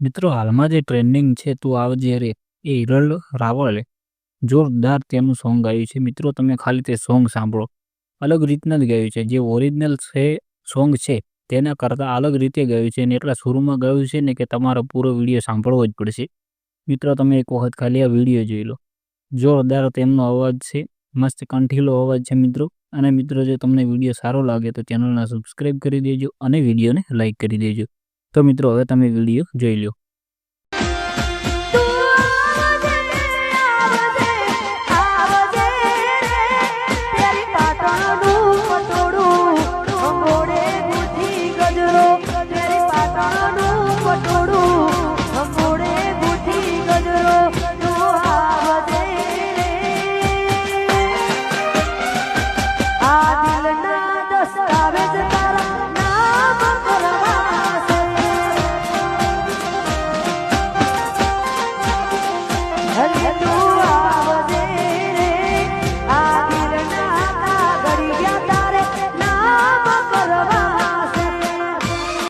મિત્રો, હાલમાં જે ટ્રેન્ડિંગ છે તું આવજે રે એ હિરલ રાવલે જોરદાર તેનું સોંગ ગાયું છે. મિત્રો, તમે ખાલી તે સોંગ સાંભળો. અલગ રીતના જ ગાયું છે. જે ઓરિજિનલ છે સોંગ છે, તેના કરતાં અલગ રીતે ગાયું છે અને એટલા સુરમાં ગાયું છે ને કે તમારો પૂરો વીડિયો સાંભળવો જ પડશે. મિત્રો, તમે એક વખત ખાલી આ વીડિયો જોઈ લો. જોરદાર તેમનો અવાજ છે. મસ્ત કંઠીલો અવાજ છે, મિત્રો. અને મિત્રો, જો તમને વીડિયો સારો લાગે તો ચેનલને સબસ્ક્રાઈબ કરી દેજો અને વિડીયોને લાઇક કરી દેજો. તો મિત્રો હવે તમે વીડિયો જોઈ લો પાટણનું પટોળું ગજરો.